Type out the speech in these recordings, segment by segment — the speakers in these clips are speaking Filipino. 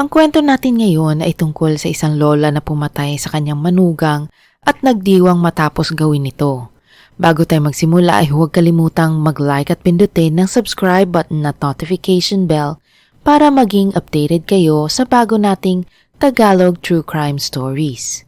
Ang kwento natin ngayon ay tungkol sa isang lola na pumatay sa kanyang manugang at nagdiwang matapos gawin ito. Bago tayo magsimula ay huwag kalimutang mag-like at pindutin ng subscribe button at notification bell para maging updated kayo sa bago nating Tagalog True Crime Stories.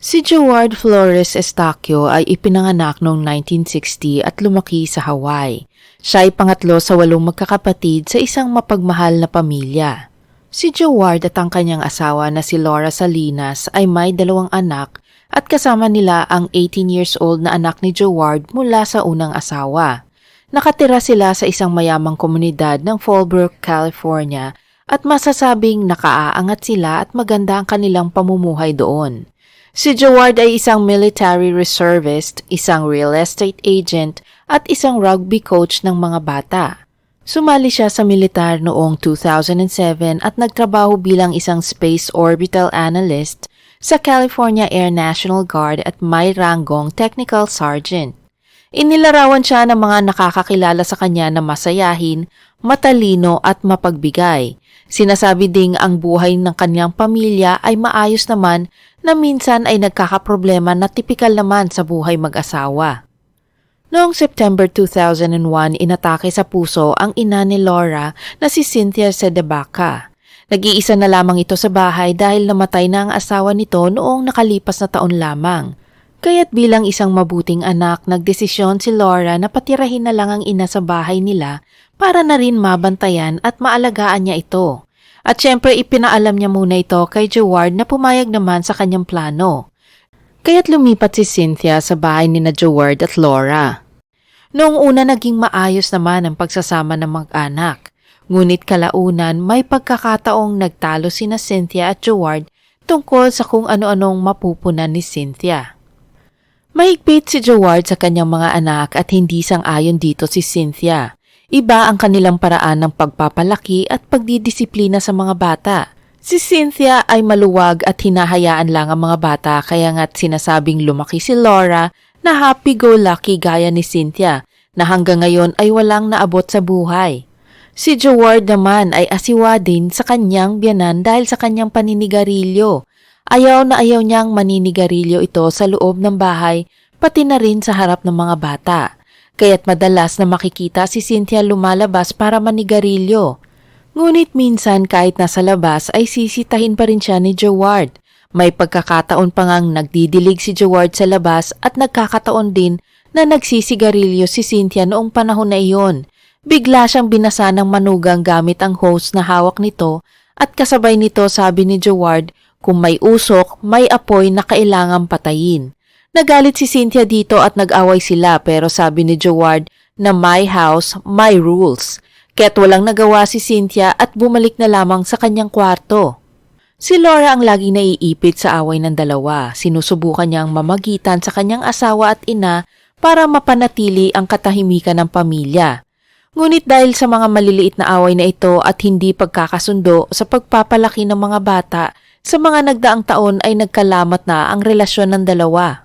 Si Jaward Flores Estacio ay ipinanganak noong 1960 at lumaki sa Hawaii. Siya ay pangatlo sa walong magkakapatid sa isang mapagmahal na pamilya. Si Jaward at ang kanyang asawa na si Laura Salinas ay may dalawang anak at kasama nila ang 18 years old na anak ni Jaward mula sa unang asawa. Nakatira sila sa isang mayamang komunidad ng Fallbrook, California at masasabing nakaaangat sila at maganda ang kanilang pamumuhay doon. Si Jaward ay isang military reservist, isang real estate agent at isang rugby coach ng mga bata. Sumali siya sa militar noong 2007 at nagtrabaho bilang isang space orbital analyst sa California Air National Guard at may ranggong technical sergeant. Inilarawan siya ng mga nakakakilala sa kanya na masayahin, matalino at mapagbigay. Sinasabi ding ang buhay ng kanyang pamilya ay maayos naman na minsan ay nagkakaproblema na tipikal naman sa buhay mag-asawa. Noong September 2001, inatake sa puso ang ina ni Laura na si Cynthia Sedebaca. Nag-iisa na lamang ito sa bahay dahil namatay na ang asawa nito noong nakalipas na taon lamang. Kaya't bilang isang mabuting anak, nagdesisyon si Laura na patirahin na lang ang ina sa bahay nila para na rin mabantayan at maalagaan niya ito. At syempre ipinaalam niya muna ito kay Jaward na pumayag naman sa kanyang plano. Kaya't lumipat si Cynthia sa bahay ni na Jaward at Laura. Noong una naging maayos naman ang pagsasama ng mag-anak. Ngunit kalaunan may pagkakataong nagtalo sina Cynthia at Jaward tungkol sa kung ano-anong mapupunan ni Cynthia. Mahigpit si Jaward sa kanyang mga anak at hindi sang-ayon dito si Cynthia. Iba ang kanilang paraan ng pagpapalaki at pagdidisiplina sa mga bata. Si Cynthia ay maluwag at hinahayaan lang ang mga bata kaya nga't sinasabing lumaki si Laura na happy-go-lucky gaya ni Cynthia na hanggang ngayon ay walang naabot sa buhay. Si Jaward naman ay asiwa din sa kanyang biyanan dahil sa kanyang paninigarilyo. Ayaw na ayaw niyang maninigarilyo ito sa loob ng bahay pati na rin sa harap ng mga bata. Kaya't madalas na makikita si Cynthia lumalabas para manigarilyo. Ngunit minsan kahit nasa labas ay sisitahin pa rin siya ni Jaward. May pagkakataon pa ngang nagdidilig si Jaward sa labas at nagkakataon din na nagsisigarilyo si Cynthia noong panahon na iyon. Bigla siyang binasa ng manugang gamit ang hose na hawak nito at kasabay nito sabi ni Jaward kung may usok, may apoy na kailangang patayin. Nagalit si Cynthia dito at nag-away sila pero sabi ni Jaward na my house, my rules. Kaya't walang nagawa si Cynthia at bumalik na lamang sa kanyang kwarto. Si Laura ang laging naiipit sa away ng dalawa. Sinusubukan niyang mamagitan sa kanyang asawa at ina para mapanatili ang katahimikan ng pamilya. Ngunit dahil sa mga maliliit na away na ito at hindi pagkakasundo sa pagpapalaki ng mga bata, sa mga nagdaang taon ay nagkalamat na ang relasyon ng dalawa.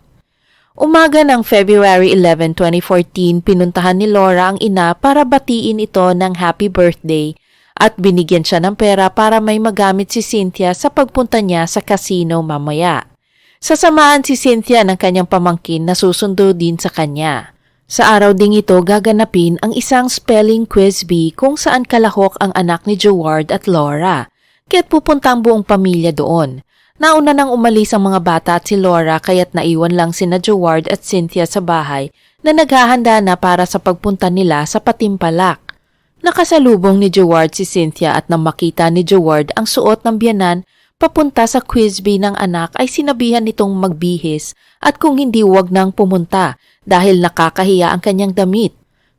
Umaga ng February 11, 2014, pinuntahan ni Laura ang ina para batiin ito ng happy birthday at binigyan siya ng pera para may magamit si Cynthia sa pagpunta niya sa casino mamaya. Sasamahan si Cynthia ng kanyang pamangkin na susundo din sa kanya. Sa araw ding ito gaganapin ang isang spelling quiz bee kung saan kalahok ang anak ni Jaward at Laura, kaya't pupunta ang buong pamilya doon. Nauna nang umalis ang mga bata at si Laura kaya't naiwan lang sina Jaward at Cynthia sa bahay na naghahanda na para sa pagpunta nila sa Patimpalak. Nakasalubong ni Jaward si Cynthia at nang makita ni Jaward ang suot ng biyanan papunta sa quiz bee ng anak ay sinabihan nitong magbihis at kung hindi wag nang pumunta dahil nakakahiya ang kanyang damit.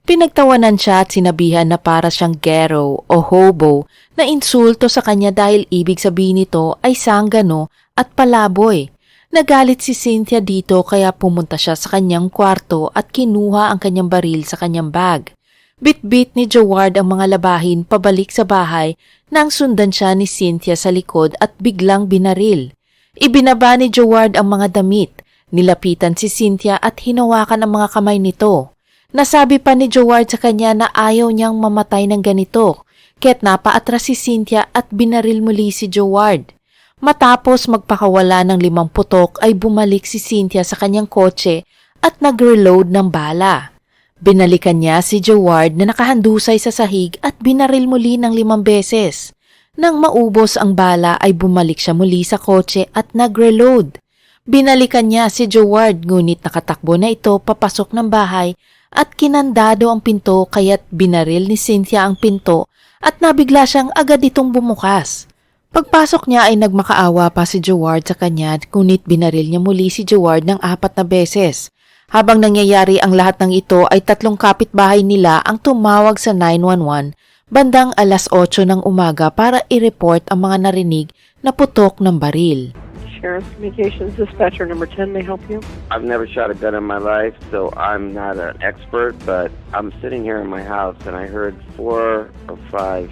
Pinagtawanan siya at sinabihan na para siyang gero o hobo na insulto sa kanya dahil ibig sabihin nito ay sanggano at palaboy. Nagalit si Cynthia dito kaya pumunta siya sa kanyang kwarto at kinuha ang kanyang baril sa kanyang bag. Bit-bit ni Jaward ang mga labahin pabalik sa bahay nang sundan siya ni Cynthia sa likod at biglang binaril. Ibinaba ni Jaward ang mga damit, nilapitan si Cynthia at hinawakan ang mga kamay nito. Nasabi pa ni Jaward sa kanya na ayaw niyang mamatay ng ganito, kaya't napaatras si Cynthia at binaril muli si Joward. Matapos magpakawala ng limang putok ay bumalik si Cynthia sa kanyang kotse at nag-reload ng bala. Binalikan niya si Joward na nakahandusay sa sahig at binaril muli ng limang beses. Nang maubos ang bala ay bumalik siya muli sa kotse at nag-reload. Binalikan niya si Joward ngunit nakatakbo na ito papasok ng bahay at kinandado ang pinto kaya't binaril ni Cynthia ang pinto at nabigla siyang agad itong bumukas. Pagpasok niya ay nagmakaawa pa si Joward sa kanya ngunit binaril niya muli si Joward ng apat na beses. Habang nangyayari ang lahat ng ito ay tatlong kapitbahay nila ang tumawag sa 911 bandang alas 8 ng umaga para i-report ang mga narinig na putok ng baril. Sheriff's Communications Dispatcher number 10 may help you. I've never shot a gun in my life, so I'm not an expert, but I'm sitting here in my house and I heard four or five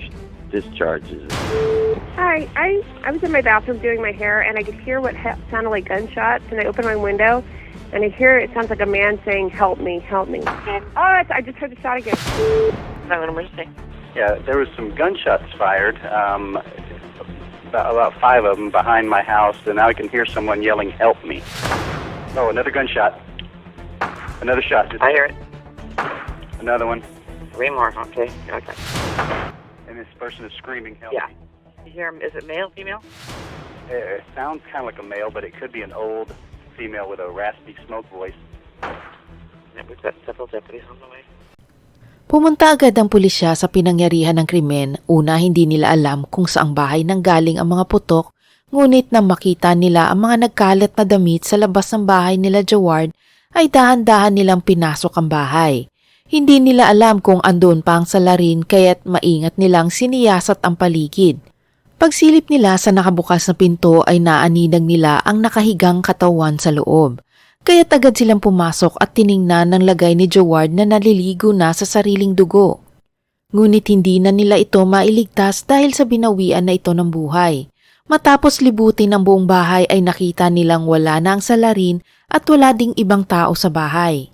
discharges. Hi, I I was in my bathroom doing my hair and I could hear what ha- sounded like gunshots and I opened my window and I hear it sounds like a man saying "Help me, help me." Oh, it's, I just heard the shot again. Silent emergency. Yeah, there was some gunshots fired. Um, about, about five of them behind my house, and now I can hear someone yelling, "Help me!" Oh, another gunshot. Another shot. Did I hear it. Another one. Three more. Okay. Okay. And this person is screaming, "Help Yeah. me!" You hear him? Is it male, female? It, it sounds kind of like a male, but it could be an old female with a raspy smoke voice. Yeah, we've got several deputies on the way. Pumunta agad ang pulisya sa pinangyarihan ng krimen. Una, hindi nila alam kung saang bahay nang galing ang mga putok, ngunit nang makita nila ang mga nagkalat na damit sa labas ng bahay nila Jaward, ay dahan-dahan nilang pinasok ang bahay. Hindi nila alam kung andun pa ang salarin kaya't maingat nilang siniyasat ang paligid. Pagsilip nila sa nakabukas na pinto ay naaninag nila ang nakahigang katawan sa loob. Kaya't agad silang pumasok at tiningnan ng lagay ni Jaward na naliligo na sa sariling dugo. Ngunit hindi na nila ito mailigtas dahil sa binawian na ito ng buhay. Matapos libutin ang buong bahay ay nakita nilang wala na ang salarin at wala ding ibang tao sa bahay.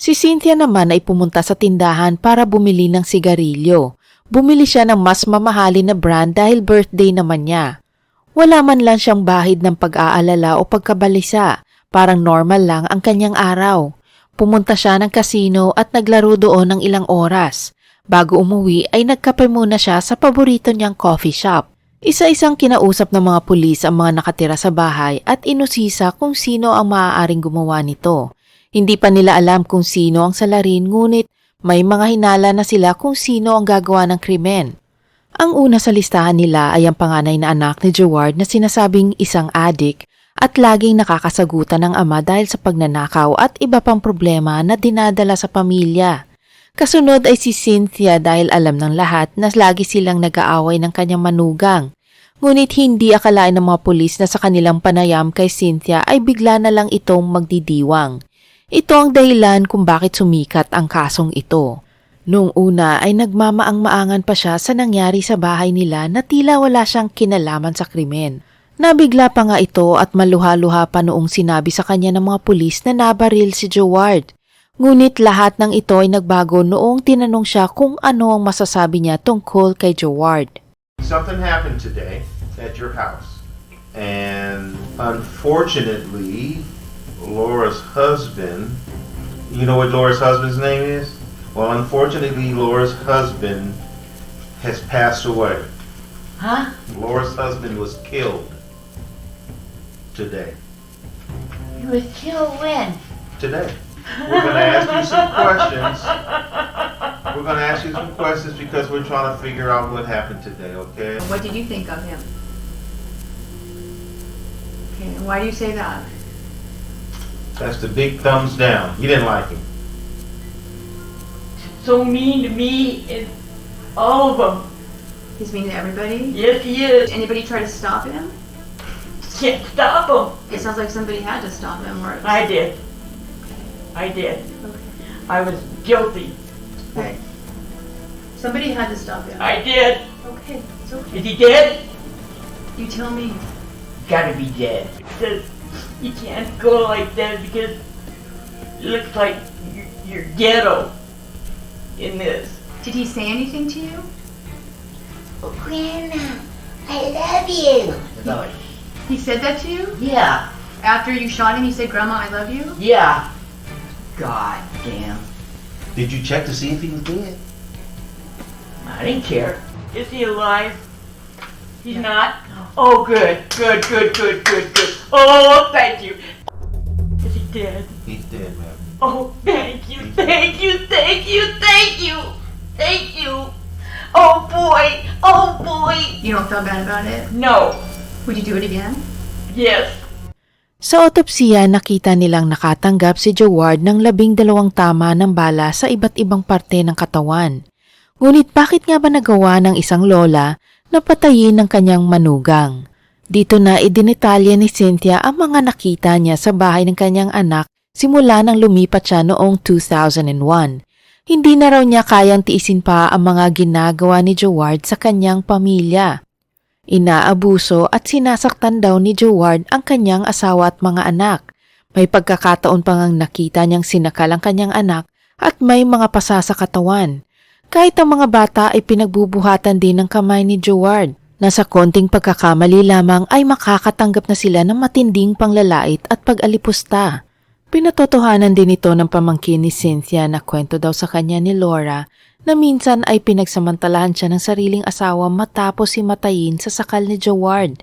Si Cynthia naman ay pumunta sa tindahan para bumili ng sigarilyo. Bumili siya ng mas mamahalin na brand dahil birthday naman niya. Wala man lang siyang bahid ng pag-aalala o pagkabalisa. Parang normal lang ang kanyang araw. Pumunta siya ng kasino at naglaro doon ng ilang oras. Bago umuwi ay nagkape muna siya sa paborito niyang coffee shop. Isa-isang kinausap ng mga pulis ang mga nakatira sa bahay at inusisa kung sino ang maaaring gumawa nito. Hindi pa nila alam kung sino ang salarin ngunit may mga hinala na sila kung sino ang gagawa ng krimen. Ang una sa listahan nila ay ang panganay na anak ni Jaward na sinasabing isang adik at laging nakakasagutan ng ama dahil sa pagnanakaw at iba pang problema na dinadala sa pamilya. Kasunod ay si Cynthia dahil alam ng lahat na lagi silang nag-aaway ng kanyang manugang. Ngunit hindi akalain ng mga pulis na sa kanilang panayam kay Cynthia ay bigla na lang itong magdidiwang. Ito ang dahilan kung bakit sumikat ang kasong ito. Noong una ay nagmamaang-maangan pa siya sa nangyari sa bahay nila na tila wala siyang kinalaman sa krimen. Nabigla pa nga ito at maluha-luha pa noong sinabi sa kanya ng mga pulis na nabaril si Joward. Ngunit lahat ng ito ay nagbago noong tinanong siya kung ano ang masasabi niya tungkol kay Joward. Something happened today at your house. And unfortunately, Laura's husband, you know what Laura's husband's name is? Well, unfortunately, Laura's husband has passed away. Huh? Laura's husband was killed today. You was killed when? Today. We're going to ask you some questions. We're going to ask you some questions because we're trying to figure out what happened today, okay? What did you think of him? Okay, why do you say that? That's the big thumbs down. You didn't like him. So mean to me and all of them. He's mean to everybody? Yes, he is. Anybody try to stop him? Can't stop him. It sounds like somebody had to stop him or I did. I did. I was guilty. Okay. Somebody had to stop him. I did. Okay, it's okay. Is he dead? You tell me. Gotta be dead. Because you can't go like that because it looks like you're, you're ghetto in this. Did he say anything to you? Grandma, I love you. He said that to you? Yeah, After you shot him, he said, Grandma, I love you? yeah. God damn. Did you check to see if he was dead? I didn't care. Is he alive? He's not? Oh, good, good, good, good, good, good. Oh, thank you. Is he dead? He's dead, man. Oh, thank you, thank you, thank you, thank you, thank you. Oh boy, oh boy. You don't feel bad about it? No, Would you do it again? yes. Sa otopsiya, nakita nilang nakatanggap si Joward ng labing dalawang tama ng bala sa iba't ibang parte ng katawan. Ngunit bakit nga ba nagawa ng isang lola na patayin ng kanyang manugang? Dito na idinetalya ni Cynthia ang mga nakita niya sa bahay ng kanyang anak simula nang lumipat siya noong 2001. Hindi na raw niya kayang tiisin pa ang mga ginagawa ni Joward sa kanyang pamilya. Inaabuso at sinasaktan daw ni Joward ang kanyang asawa at mga anak. May pagkakataon pang ang nakita niyang sinakal ang kanyang anak at may mga pasa. Kahit ang mga bata ay pinagbubuhatan din ng kamay ni Joward na sa konting pagkakamali lamang ay makakatanggap na sila ng matinding panglalait at pag-alipusta. Pinatotohanan din ito ng pamangkin ni Cynthia na kwento daw sa kanya ni Laura na minsan ay pinagsamantalahan siya ng sariling asawa matapos himatayin sa sakal ni Joward.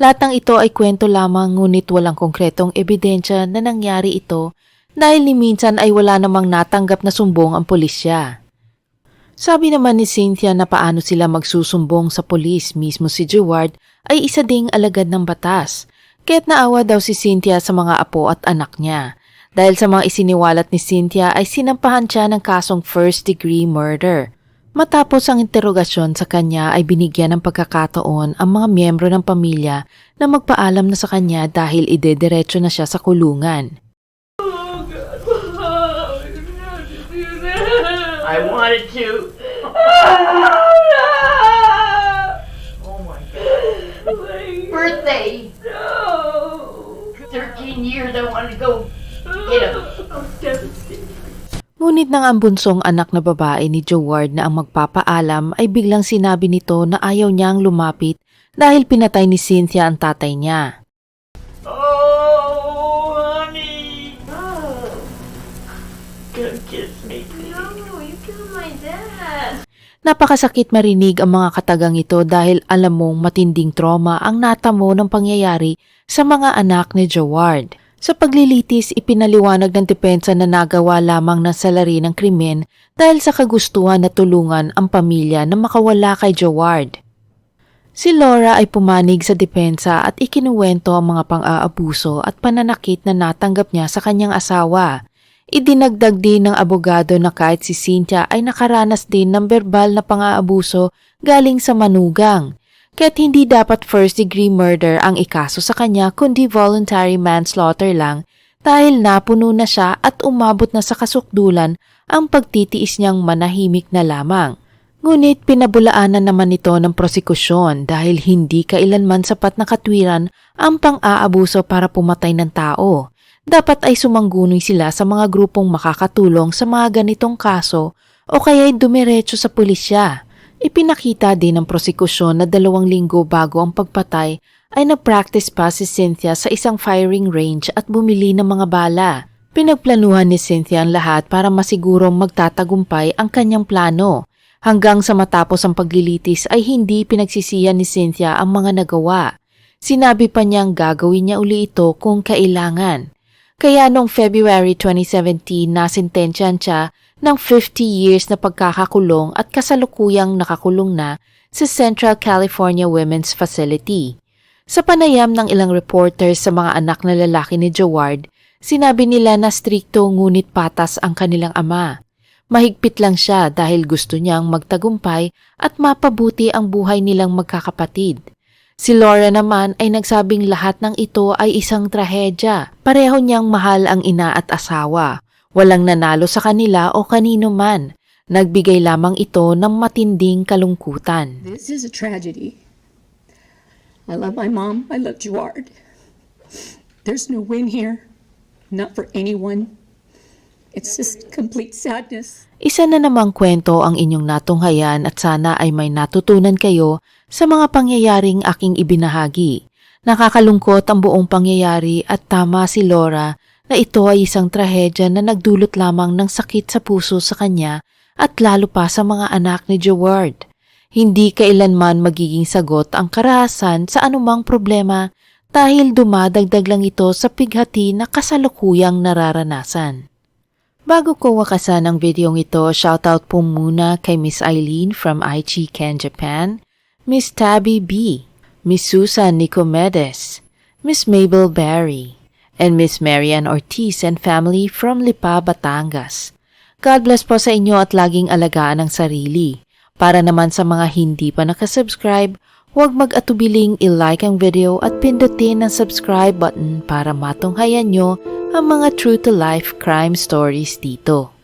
Lahat ng ito ay kwento lamang ngunit walang konkretong ebidensya na nangyari ito dahil ni minsan ay wala namang natanggap na sumbong ang pulisya. Sabi naman ni Cynthia na paano sila magsusumbong sa polis mismo si Joward ay isa ding alagad ng batas. Kaya't naawa daw si Cynthia sa mga apo at anak niya. Dahil sa mga isiniwalat ni Cynthia ay sinampahan siya ng kasong first degree murder. Matapos ang interogasyon sa kanya ay binigyan ng pagkakataon ang mga miyembro ng pamilya na magpaalam na sa kanya dahil idediretso na siya sa kulungan. I wanted to. Oh my god. Birthday. No. 13 years I wanted to go him. Ngunit nang ang bunsong anak na babae ni Joward na ang magpapaalam ay biglang sinabi nito na ayaw niyang lumapit dahil pinatay ni Cynthia ang tatay niya. Oh, honey. Oh. Kiss me, please. No, you killed my dad. Napakasakit marinig ang mga katagang ito dahil alam mong matinding trauma ang natamo ng pangyayari sa mga anak ni Joward. Sa paglilitis, ipinaliwanag ng depensa na nagawa lamang ng salari ng krimen dahil sa kagustuhan na tulungan ang pamilya na makawala kay Joward. Si Laura ay pumanig sa depensa at ikinuwento ang mga pang-aabuso at pananakit na natanggap niya sa kanyang asawa. Idinagdag din ng abogado na kahit si Cynthia ay nakaranas din ng verbal na pang-aabuso galing sa manugang. Kaya't hindi dapat first degree murder ang ikaso sa kanya kundi voluntary manslaughter lang dahil napuno na siya at umabot na sa kasukdulan ang pagtitiis niyang manahimik na lamang. Ngunit pinabulaanan naman ito ng prosekusyon dahil hindi kailanman sapat na katwiran ang pang-aabuso para pumatay ng tao. Dapat ay sumanggunoy sila sa mga grupong makakatulong sa mga ganitong kaso o kaya'y dumiretso sa pulisya. Ipinakita din ng prosekusyon na dalawang linggo bago ang pagpatay ay nag-practice pa si Cynthia sa isang firing range at bumili ng mga bala. Pinagplanuhan ni Cynthia ang lahat para masigurong magtatagumpay ang kanyang plano. Hanggang sa matapos ang paglilitis ay hindi pinagsisiyan ni Cynthia ang mga nagawa. Sinabi pa niyang gagawin niya uli ito kung kailangan. Kaya noong February 2017 nasintensyahan siya ng 50 years na pagkakakulong at kasalukuyang nakakulong na sa Central California Women's Facility. Sa panayam ng ilang reporters sa mga anak na lalaki ni Joward, sinabi nila na strikto ngunit patas ang kanilang ama. Mahigpit lang siya dahil gusto niyang magtagumpay at mapabuti ang buhay nilang magkakapatid. Si Laura naman ay nagsabing lahat ng ito ay isang trahedya. Pareho niyang mahal ang ina at asawa. Walang nanalo sa kanila o kanino man. Nagbigay lamang ito ng matinding kalungkutan. This is a tragedy. I love my mom. I love Gerard. There's no win here. Not for anyone. It's just complete sadness. Isa na namang kwento ang inyong natunghayan at sana ay may natutunan kayo sa mga pangyayaring aking ibinahagi. Nakakalungkot ang buong pangyayari at tama si Laura na ito ay isang trahedya na nagdulot lamang ng sakit sa puso sa kanya at lalo pa sa mga anak ni Joward. Hindi kailanman magiging sagot ang karahasan sa anumang problema dahil dumadagdag lang ito sa pighati na kasalukuyang nararanasan. Bago ko wakasan ang videong ito, shoutout po muna kay Miss Eileen from Aichi Ken Japan, Miss Tabby B, Miss Susan Nicomedes, Miss Mabel Barry, and Miss Marian Ortiz and family from Lipa, Batangas. God bless po sa inyo at laging alagaan ang sarili. Para naman sa mga hindi pa nakasubscribe, huwag mag-atubiling i-like ang video at pindutin ang subscribe button para matunghayan nyo ang mga true-to-life crime stories dito.